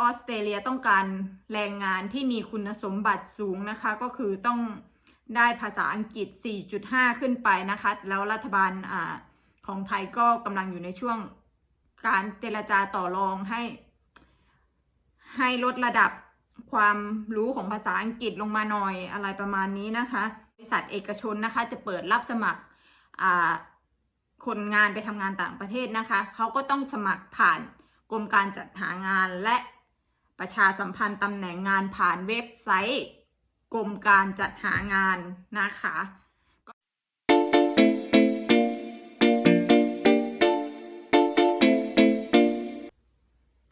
ออสเตรเลียต้องการแรงงานที่มีคุณสมบัติสูงนะคะ ก็คือต้องได้ภาษาอังกฤษ 4.5 ขึ้นไปนะคะ แล้วรัฐบาลอของไทยก็กำลังอยู่ในช่วงการเจรจาต่อรองให้ ให้ลดระดับความรู้ของภาษาอังกฤษลงมาหน่อยอะไรประมาณนี้นะคะบริษัทเอกชนนะคะ จะเปิดรับสมัครคนงานไปทำงานต่างประเทศนะคะ เขาก็ต้องสมัครผ่านกรมการจัดหางานและ ประชาสัมพันธ์ตำแหน่งงานผ่านเว็บไซต์ กรมการจัดหางานนะคะ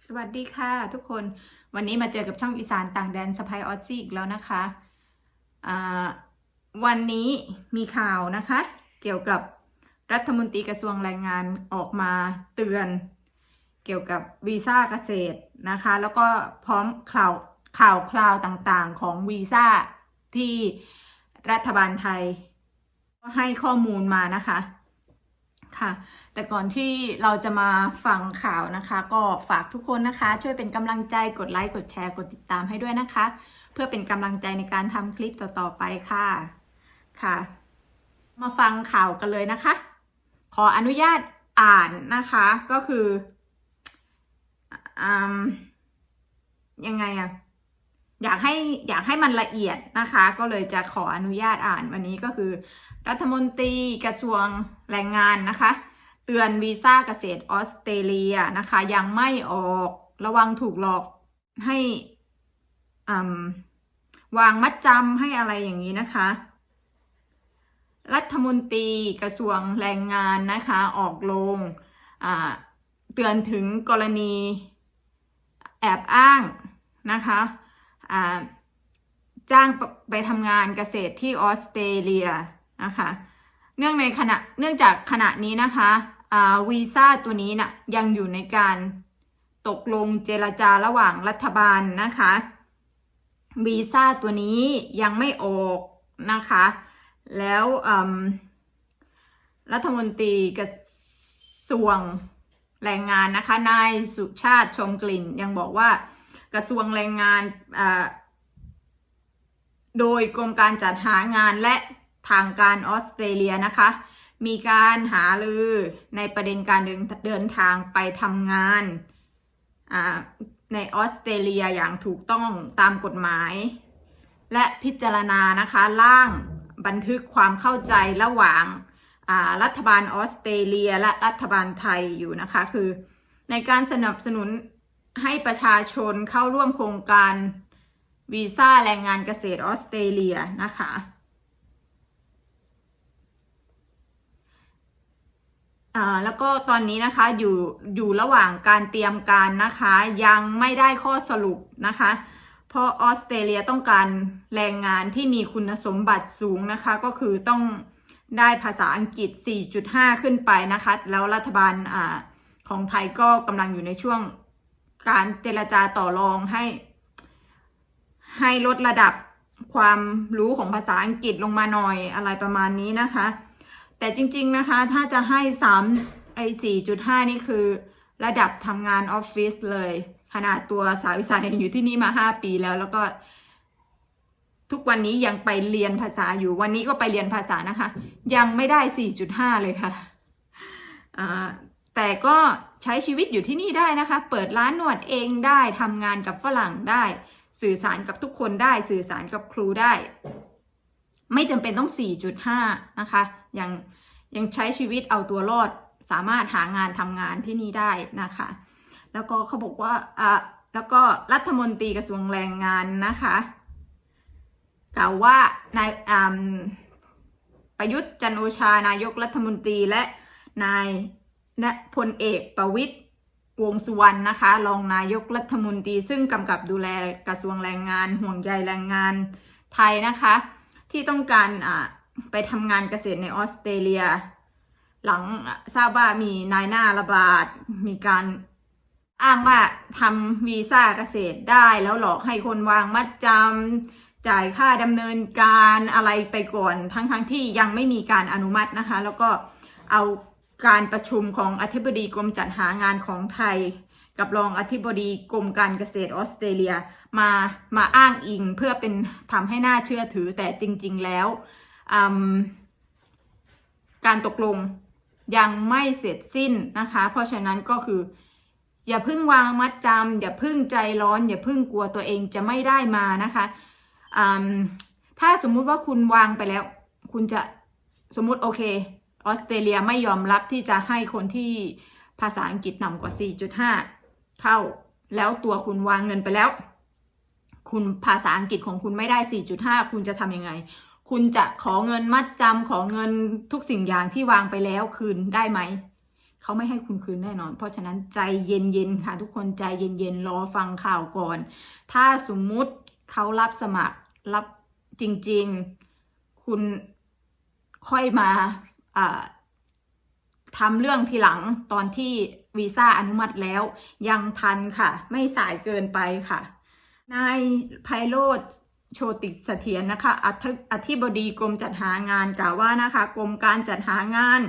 สวัสดีค่ะทุกคนวันนี้มาเจอกับช่องอีสานต่างแดนสไปออซซี่อีกแล้วนะคะวันนี้มีข่าวนะคะ เกี่ยวกับรัฐมนตรีกระทรวงแรงงานออกมาเตือน เกี่ยวกับวีซ่าเกษตรนะคะ แล้วก็พร้อมข่าวข่าวคราวต่างๆของวีซ่าที่รัฐบาลไทยให้ข้อมูลมานะคะค่ะ แต่ก่อนที่เราจะมาฟังข่าวนะคะ ก็ฝากทุกคนนะคะ ช่วยเป็นกำลังใจกดไลค์กดแชร์กดติดตามให้ด้วยนะคะ เพื่อเป็นกำลังใจในการทำคลิปต่อๆไปค่ะค่ะ มาฟังข่าวกันเลยนะคะ ขออนุญาตอ่านนะคะก็คือ ยังไงอะอยากให้อยากให้มันละเอียดนะคะ ก็เลยจะขออนุญาตอ่านวันนี้ก็คือ รัฐมนตรีกระทรวงแรงงานนะคะ เตือนวีซ่าเกษตรออสเตรเลียนะคะ ยังไม่ออกระวังถูกหลอกให้วางมัดจำให้อะไรอย่างนี้นะคะ รัฐมนตรีกระทรวงแรงงานนะคะ ออกลงเตือนถึงกรณี แอบอ้างนะคะจ้างไปทำงานเกษตรที่ออสเตรเลียนะคะเนื่องในขณะเนื่องจากขณะนี้นะคะวีซ่าตัวนี้นะ่ะยังอยู่ในการตกลงเจรจาระหว่างรัฐบาลนะคะวีซ่าตัวนี้ยังไม่ออกนะคะ แล้วรัฐมนตรีกระทรวง แรงงานนะคะนายสุชาติชมกลิ่น ยังบอกว่ากระทรวงแรงงานโดยกรมการจัดหางานและทางการออสเตรเลียนะคะ มีการหาลือในประเด็นการเดินเดินทางไปทำงานในออสเตรเลียอย่างถูกต้องตามกฎหมาย และพิจารณานะคะร่างบันทึกความเข้าใจระหว่าง รัฐบาลออสเตรเลีย และรัฐบาลไทยอยู่นะคะ คือในการสนับสนุนให้ประชาชนเข้าร่วมโครงการวีซ่าแรงงานเกษตรออสเตรเลียนะคะ แล้วก็ตอนนี้นะคะอยู่อยู่ระหว่างการเตรียมการนะคะ ยังไม่ได้ข้อสรุปนะคะ เพราะออสเตรเลียต้องการแรงงานที่มีคุณสมบัติสูงนะคะ ก็คือต้อง ได้ภาษาอังกฤษ 4.5 ขึ้นไปนะคะ แล้วรัฐบาลอของไทยก็กำลังอยู่ในช่วงการเจรจาต่อรองให้ ให้ลดระดับความรู้ของภาษาอังกฤษลงมาหน่อยอะไรประมาณนี้นะคะ แต่จริงๆนะคะถ้าจะให้สามไอสี่จุดห้านี่คือ ระดับทำงานออฟฟิศเลย ขนาดตัวสาวอีสานอยู่ที่นี่มาห้าปีแล้วแล้วก็ ทุกวันนี้ยังไปเรียนภาษาอยู่วันนี้ก็ไปเรียนภาษานะคะ ยังไม่ได้สี่จุดห้าเลยค่ะแต่ก็ใช้ชีวิตอยู่ที่นี่ได้นะคะ เปิดร้านนวดเองได้ทำงานกับฝรั่งได้ สื่อสารกับทุกคนได้ สื่อสารกับครูได้ ไม่จำเป็นต้อง 4.5 นะคะ ยังยังใช้ชีวิตเอาตัวรอดสามารถหางานทำงานที่นี่ได้นะคะ แล้วก็เขาบอกว่าอะแล้วก็รัฐมนตรีกระทรวงแรงงานนะคะ กล่าวว่านายประยุทธ์จันโอชานายกรัฐมนตรีและนายและพลเอกประวิตยวงสุวรรณนะคะรองนายกรัฐมนตรีซึ่งกำกับดูแลกระทรวงแรงงาน ห่วงใยแรงงานไทยนะคะ ที่ต้องการไปทำงานเกษตรในออสเตรเลีย หลังทราบว่ามีนายหน้าระบาดมีการอ้างว่าทำวีซ่าเกษตรได้แล้วหลอกให้คนวางมัดจำ จ่ายค่าดำเนินการอะไรไปก่อนทั้งๆทที่ยังไม่มีการอนุมัตินะคะ แล้วก็เอาการประชุมของอธิบดีกรมจัดหางานของไทย กับรองอธิบดีกรมการเกษตรออสเตรเลียมามาอ้างอิงเพื่อเป็นทำให้น่าเชื่อถือแต่จริง ๆ แล้วการตกลงยังไม่เสร็จสิ้นนะคะ เพราะฉะนั้นก็คือ อย่าพิ่งวางมัดจำอย่าพิ่งใจร้อน อย่าพิ่งกลัวตัวเองจะไม่ได้มานะคะ ถ้าสมมุติว่าคุณวางไปแล้ว คุณจะสมมุติโอเคออสเตรเลียไม่ยอมรับที่จะให้คนที่ภาษาอังกฤษต่ำกว่า 4.5 เข้า แล้วตัวคุณวางเงินไปแล้ว คุณภาษาอังกฤษของคุณไม่ได้ 4.5 คุณจะทำยังไง คุณจะขอเงินมัดจำขอเงินทุกสิ่งอย่างที่วางไปแล้วคืนได้ไหม เขาไม่ให้คุณคืนแน่นอน เพราะฉะนั้นใจเย็นๆค่ะ ทุกคนใจเย็นๆรอฟังข่าวก่อน ถ้าสมมุติเขารับสมัคร รับจริง ๆ คุณค่อยมาทำเรื่องทีหลังตอนที่วีซ่าอนุมัติแล้ว ยังทันค่ะ ไม่สายเกินไปค่ะ นายไพโรธโชติเสถียรนะคะอธอธิบดีกรมจัดหางานกล่าวว่านะคะกรมการจัดหางาน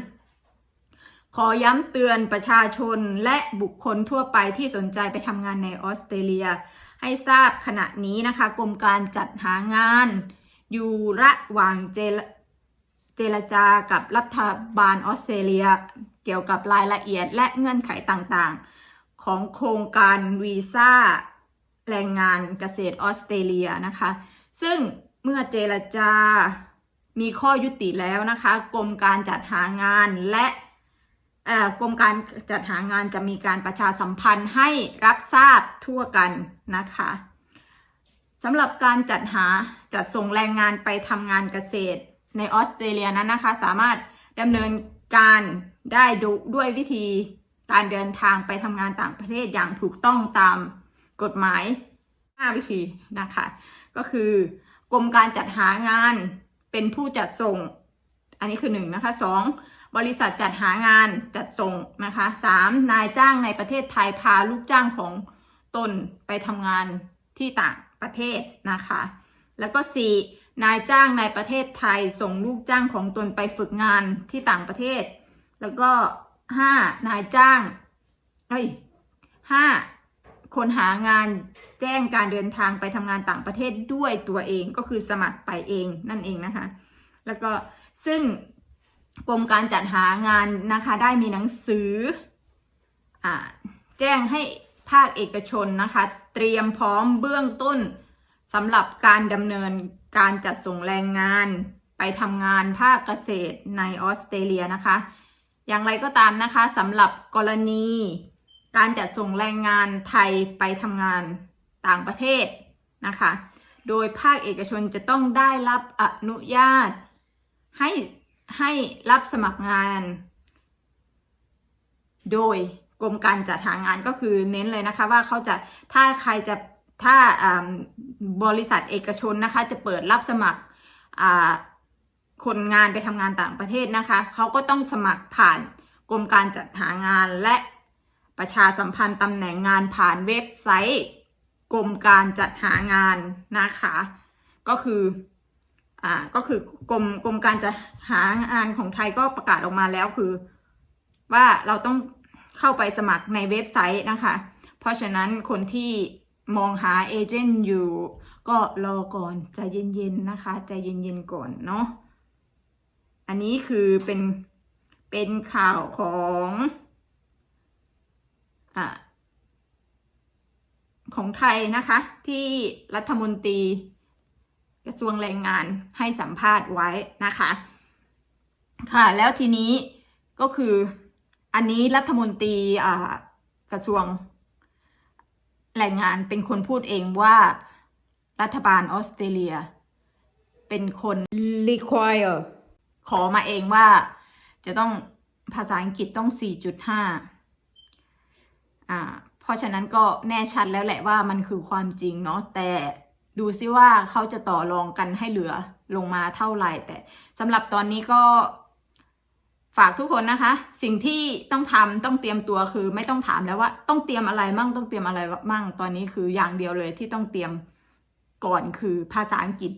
ขอย้ำเตือนประชาชนและบุคคลทั่วไปที่สนใจไปทำงานในออสเตรเลีย ให้ทราบขณะนี้นะคะกรมการจัดหางาน อยู่ระหว่างเจรเจรจากับรัฐบาลออสเตรเลีย เกี่ยวกับรายละเอียดและเงื่อนไขต่างๆ ของโครงการวีซ่าแรงงานเกษตรออสเตรเลียนะคะ ซึ่งเมื่อเจรจามีข้อยุติแล้วนะคะ กรมการจัดหางานและ กรมการจัดหางานจะมีการประชาสัมพันธ์ให้รับทราบทั่วกันนะคะสำหรับการจัดหาจัดส่งแรงงานไปทำงานเกษตรในออสเตรเลียนั้นนะคะ สามารถดำเนินการได้ดูด้วยวิธีการเดินทางไปทำงานต่างประเทศอย่างถูกต้องตามกฎหมาย 5 วิธีนะคะ ก็คือกรมการจัดหางานเป็นผู้จัดส่ง อันนี้คือหนึ่งนะคะสอง บริษัทจัดหางานจัดส่งนะคะสามนายจ้างในประเทศไทยพาลูกจ้างของตนไปทำงานที่ต่างประเทศนะคะ แล้วก็สี่นายจ้างในประเทศไทยส่งลูกจ้างของตนไปฝึกงานที่ต่างประเทศ แล้วก็ห้านายจ้างเอ้ยห้าคนหางานแจ้งการเดินทางไปทำงานต่างประเทศด้วยตัวเองก็คือสมัครไปเองนั่นเองนะคะ แล้วก็ซึ่ง กรมการจัดหางานนะคะ ได้มีหนังสืออแจ้งให้ภาคเอกชนนะคะ เตรียมพร้อมเบื้องต้นสำหรับการดำเนินการจัดส่งแรงงานไปทำงานภาคเกษตรในออสเตรเลียนะคะ อย่างไรก็ตามนะคะสำหรับกรณี การจัดส่งแรงงานไทยไปทำงานต่างประเทศนะคะ โดยภาคเอกชนจะต้องได้รับอนุญาตให้ ให้รับสมัครงาน โดยกรมการจัดหางานก็คือเน้นเลยนะคะว่าเขาจะถ้าใครจะถ้าบริษัทเอกชนนะคะ จะเปิดรับสมัครคนงานไปทำงานต่างประเทศนะคะ เขาก็ต้องสมัครผ่านกรมการจัดหางานและประชาสัมพันธ์ตำแหน่งงานผ่านเว็บไซต์ กรมการจัดหางานนะคะ ก็คือ อ่าก็คือกรมกรมการจัดหางานของไทยก็ประกาศออกมาแล้วคือ ว่าเราต้องเข้าไปสมัครในเว็บไซต์นะคะ เพราะฉะนั้นคนที่มองหาเอเจนต์อยู่ก็รอก่อนใจเย็นๆนะคะใจเย็นๆก่อนเนาะอันนี้คือเป็นเป็นข่าวของอของไทยนะคะ ที่รัฐมนตรี กระทรวงแรงงานให้สัมภาษณ์ไว้นะคะ ค่ะ แล้วทีนี้ก็คืออันนี้รัฐมนตรีอ่ากระทรวงแรงงานเป็นคนพูดเองว่ารัฐบาลออสเตรเลีย เป็นคน require ขอมาเองว่าจะต้องภาษาอังกฤษต้อง 4.5 อ่า เพราะฉะนั้นก็แน่ชัดแล้วแหละว่ามันคือความจริงเนาะแต่ ดูซิว่าเขาจะต่อรองกันให้เหลือลงมาเท่าไหร่ แต่สำหรับตอนนี้ก็ฝากทุกคนนะคะ สิ่งที่ต้องทำต้องเตรียมตัวคือไม่ต้องถามแล้วว่า ต้องเตรียมอะไรมั่งต้องเตรียมอะไรมั่งตอนนี้คืออย่างเดียวเลยที่ต้องเตรียมก่อนคือภาษาอังกฤษ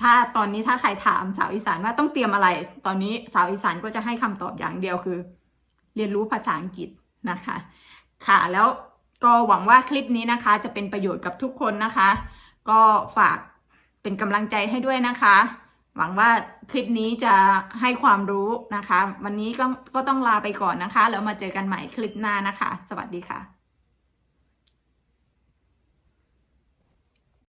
ถ้าตอนนี้ถ้าใครถามสาวอีสานว่าต้องเตรียมอะไร ตอนนี้สาวอีสานก็จะให้คำตอบอย่างเดียวคือ เรียนรู้ภาษาอังกฤษนะคะ ค่ะแล้วก็หวังว่าคลิปนี้นะคะ จะเป็นประโยชน์กับทุกคนนะคะ ก็ฝากเป็นกำลังใจให้ด้วยนะคะ หวังว่าคลิปนี้จะให้ความรู้นะคะ วันนี้ก็ก็ต้องลาไปก่อนนะคะ แล้วมาเจอกันใหม่คลิปหน้านะคะ สวัสดีค่ะ